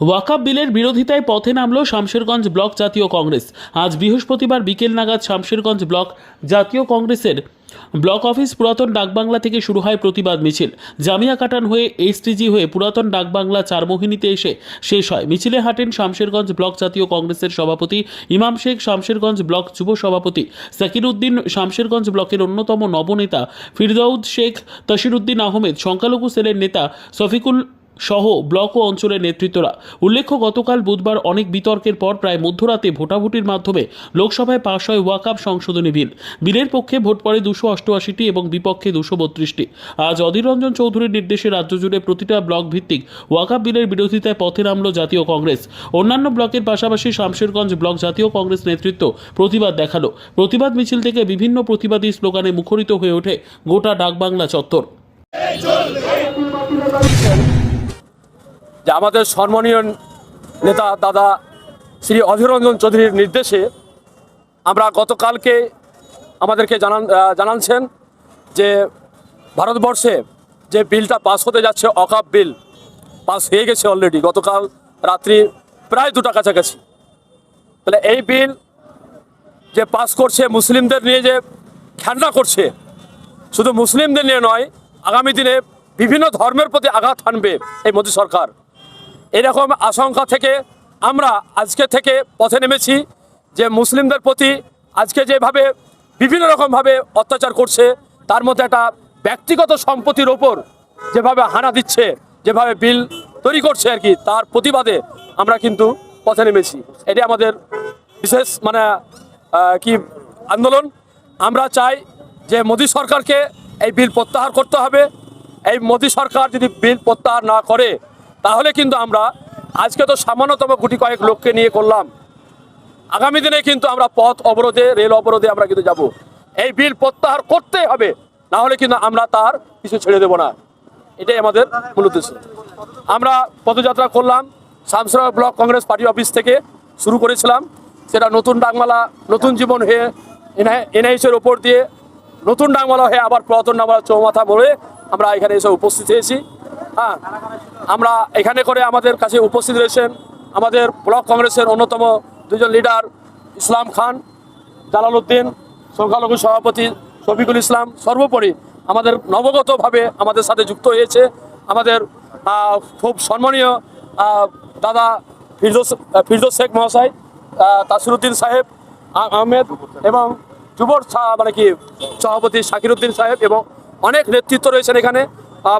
ওয়াকাব বিলের বিরোধিতায় পথে নামল শামশেরগঞ্জ ব্লক জাতীয় কংগ্রেস। আজ বৃহস্পতিবার বিকেল নাগাদ শামশেরগঞ্জ ব্লক জাতীয় কংগ্রেসের ব্লক অফিস পুরাতন ডাকবাংলা থেকে শুরু হয় প্রতিবাদ মিছিল। জামিয়া কাটান হয়ে এইচটিজি হয়ে পুরাতন ডাকবাংলা চারমোহিনীতে এসে শেষ হয়। মিছিলে হাঁটেন শামশেরগঞ্জ ব্লক জাতীয় কংগ্রেসের সভাপতি ইমাম শেখ, শামশেরগঞ্জ ব্লক যুব সভাপতি সাকিরউদ্দিন, শামশেরগঞ্জ ব্লকের অন্যতম নবনেতা ফিরদাউদ শেখ তশিরুদ্দিন আহমেদ, সংখ্যালঘু সেলের নেতা শফিকুল সহ ব্লক ও অঞ্চলের নেতৃত্বরা। উল্লেখ্য, গতকাল বুধবার অনেক বিতর্কের পর প্রায় মধ্যরাতে ভোটাভুটির মাধ্যমে লোকসভায় পাশ হয় ওয়াকাব সংশোধনী বিল। বিলের পক্ষে ভোট পড়ে দুশো অষ্টআশিটি এবং বিপক্ষে দুশো বত্রিশটি। আজ অধীর রঞ্জন চৌধুরীর নির্দেশে রাজ্য জুড়ে প্রতিটা ব্লক ভিত্তিক ওয়াকাব বিলের বিরোধিতায় পথে নামল জাতীয় কংগ্রেস। অন্যান্য ব্লকের পাশাপাশি শামশেরগঞ্জ ব্লক জাতীয় কংগ্রেস নেতৃত্ব প্রতিবাদ দেখাল। প্রতিবাদ মিছিল থেকে বিভিন্ন প্রতিবাদী স্লোগানে মুখরিত হয়ে ওঠে গোটা ডাকবাংলা চত্বর। যে আমাদের সম্মানীয় নেতা দাদা শ্রী অধীররঞ্জন চৌধুরীর নির্দেশে আমরা গতকালকে আমাদেরকে জানান জানাচ্ছেন যে ভারতবর্ষে যে বিলটা পাস হতে যাচ্ছে, অকাপ বিল পাস হয়ে গেছে অলরেডি গতকাল রাত্রি প্রায় দুটা কাছাকাছি। তাহলে এই বিল যে পাস করছে, মুসলিমদের নিয়ে যে খেলনা করছে, শুধু মুসলিমদের নিয়ে নয়, আগামী দিনে বিভিন্ন ধর্মের প্রতি আঘাত হানবে এই মোদী সরকার। এরকম আশঙ্কা থেকে আমরা আজকে থেকে পথে নেমেছি যে মুসলিমদের প্রতি আজকে যেভাবে বিভিন্ন রকমভাবে অত্যাচার করছে, তার মধ্যে একটা ব্যক্তিগত সম্পত্তির ওপর যেভাবে হানা দিচ্ছে, যেভাবে বিল তৈরি করছে আর কি, তার প্রতিবাদে আমরা কিন্তু পথে নেমেছি। এটি আমাদের বিশেষ মানে কি আন্দোলন। আমরা চাই যে মোদী সরকারকে এই বিল প্রত্যাহার করতে হবে। এই মোদী সরকার যদি বিল প্রত্যাহার না করে তাহলে কিন্তু আমরা আজকে তো সামান্যতম গুটি কয়েক লোককে নিয়ে করলাম। আগামী দিনে কিন্তু আমরা পথ অবরোধে, রেল অবরোধে আমরা কিন্তু যাব। এই বিল প্রত্যাহার করতেই হবে, না হলে কিন্তু আমরা তার কিছু ছেড়ে দেব না। এটাই আমাদের মূল উদ্দেশ্য। আমরা পদযাত্রা করলাম Shamsra block Congress party office থেকে শুরু করেছিলাম। সেটা নতুন ডাকমালা, নতুন জীবন হয়ে এনআইসের ওপর দিয়ে নতুন ডাকমালা হয়ে আবার পুরাতন ডাকমালা চৌমাথা মোড়ে আমরা এখানে এসে উপস্থিত হয়েছি। হ্যাঁ আমরা এখানে করে আমাদের কাছে উপস্থিত রয়েছেন আমাদের ব্লক কংগ্রেসের অন্যতম দুজন লিডার ইসলাম খান, জালালউদ্দিন, সংখ্যালঘু সভাপতি শফিকুল ইসলাম। সর্বোপরি আমাদের নবগতভাবে আমাদের সাথে যুক্ত হয়েছে আমাদের খুব সম্মানীয় দাদা ফিরদোস ফিরদোস শেখ মহাশয় তাসিরুদ্দিন সাহেব আহমেদ এবং যুবর মানে কি, সভাপতি শাকিরুদ্দিন সাহেব এবং অনেক নেতৃত্ব রয়েছেন এখানে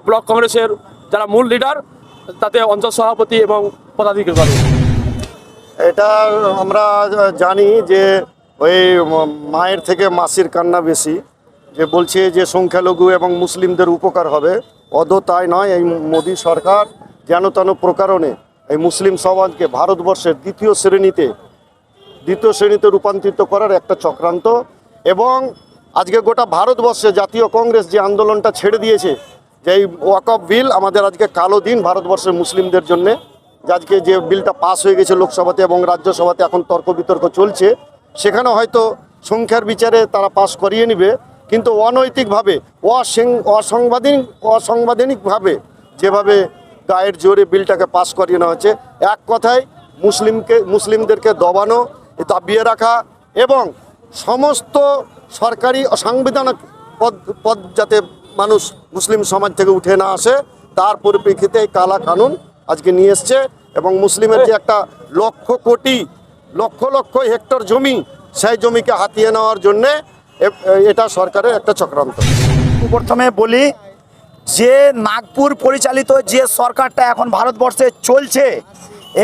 ব্লক কংগ্রেসের যারা মূল লিডার তাতে অঞ্চল সভাপতি এবং পদাধিকারী এটা আমরা জানি যে ওই মায়ের থেকে মাসির কান্না বেশি, যে বলছে যে সংখ্যালঘু এবং মুসলিমদের উপকার হবে। অদ তাই নয়, এই মোদী সরকার যেন তেন প্রকারণে এই মুসলিম সমাজকে ভারতবর্ষের দ্বিতীয় শ্রেণীতে দ্বিতীয় শ্রেণীতে রূপান্তরিত করার একটা চক্রান্ত এবং আজকে গোটা ভারতবর্ষে জাতীয় কংগ্রেস যে আন্দোলনটা ছেড়ে দিয়েছে যে এই ওয়াকফ বিল আমাদের আজকে কালো দিন ভারতবর্ষের মুসলিমদের জন্যে। যে আজকে যে বিলটা পাস হয়ে গেছে লোকসভাতে এবং রাজ্যসভাতে এখন তর্ক বিতর্ক চলছে সেখানে হয়তো সংখ্যার বিচারে তারা পাস করিয়ে নেবে। কিন্তু অনৈতিকভাবে, অসং- অসাংবিধানিক অসাংবিধানিকভাবে যেভাবে গায়ের জোরে বিলটাকে পাস করিয়ে নেওয়া হচ্ছে, এক কথায় মুসলিমকে, মুসলিমদেরকে দবানো দাবিয়ে রাখা এবং সমস্ত সরকারি ও সাংবিধানিক পদ পদ যাতে মানুষ মুসলিম সমাজ থেকে উঠে না আসে, তার পরিপ্রেক্ষিতে এই কালা কানুন আজকে নিয়ে এসছে এবং মুসলিমের যে একটা লক্ষ কোটি, লক্ষ লক্ষ হেক্টর জমি, সেই জমিকে হাতিয়ে নেওয়ার জন্যে এটা সরকারের একটা চক্রান্ত। প্রথমে বলি, যে নাগপুর পরিচালিত যে সরকারটা এখন ভারতবর্ষে চলছে,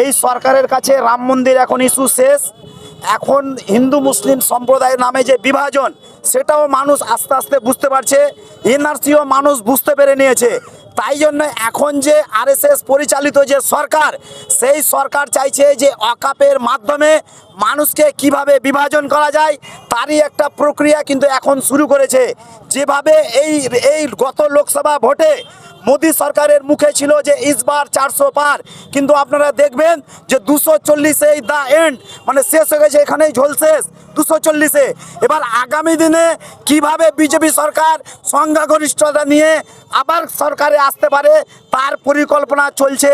এই সরকারের কাছে রাম মন্দির এখন ইস্যু শেষ। এখন হিন্দু মুসলিম সম্প্রদায়ের নামে যে বিভাজন, সেটাও মানুষ আস্তে আস্তে বুঝতে পারছে, এনআরসিও মানুষ বুঝতে পেরে নিয়েছে। তাই জন্য এখন যে আরএসএস পরিচালিত যে সরকার, সেই সরকার চাইছে যে অকাপের মাধ্যমে মানুষকে কীভাবে বিভাজন করা যায়, তারই একটা প্রক্রিয়া কিন্তু এখন শুরু করেছে। যেভাবে এই এই গত লোকসভা ভোটে মোদী সরকারের মুখে ছিল যে ইসবার চারশো পার। কিন্তু আপনারা দেখবেন যে দুশো চল্লিশে দ্য এন্ড মানে শেষ হয়ে গেছে, এখানেই ঝোল শেষ, দুশো চল্লিশে। এবার আগামী দিনে কীভাবে বিজেপি সরকার সংখ্যাগরিষ্ঠতা নিয়ে আবার সরকারে আসতে পারে, তার পরিকল্পনা চলছে।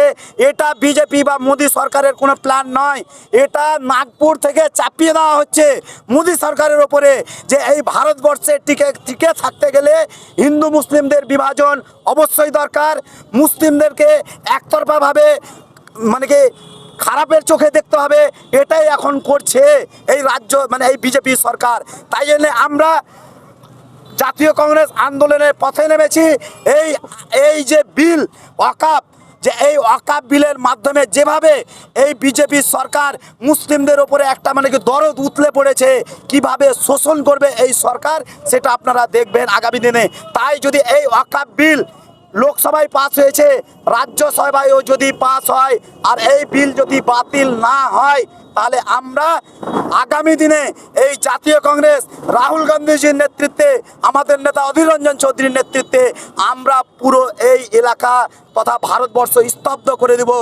এটা বিজেপি বা মোদী সরকারের কোনো প্ল্যান নয়। এটা নাগপুর থেকে চাপিয়ে দেওয়া হচ্ছে মোদী সরকারের ওপরে যে এই ভারতবর্ষে টিকে টিকে থাকতে গেলে হিন্দু মুসলিমদের বিভাজন অবশ্যই দরকার মুসলিমদেরকে একতরফাভাবে মানে কি খারাপের চোখে দেখতে হবে, এটাই এখন করছে এই রাজ্য মানে এই বিজেপি সরকার। তাই জন্য আমরা জাতীয় কংগ্রেস আন্দোলনের পথে নেমেছি। এই এই যে বিল, ওয়াকাপ, যে এই ওয়াকাপ বিলের মাধ্যমে যেভাবে এই বিজেপি সরকার মুসলিমদের ওপরে একটা মানে কি দরদ উতলে পড়েছে, কীভাবে শোষণ করবে এই সরকার, সেটা আপনারা দেখবেন আগামী দিনে। তাই যদি এই ওয়াকাপ বিল লোকসভায় পাস হয়েছে, রাজ্যসভায়ও যদি পাস হয় আর এই বিল যদি বাতিল না হয়, তাহলে আমরা আগামী দিনে এই জাতীয় কংগ্রেস, রাহুল গান্ধীজির নেতৃত্বে, আমাদের নেতা অধীর রঞ্জন চৌধুরীর নেতৃত্বে আমরা পুরো এই এলাকা তথা ভারতবর্ষ স্তব্ধ করে দেব।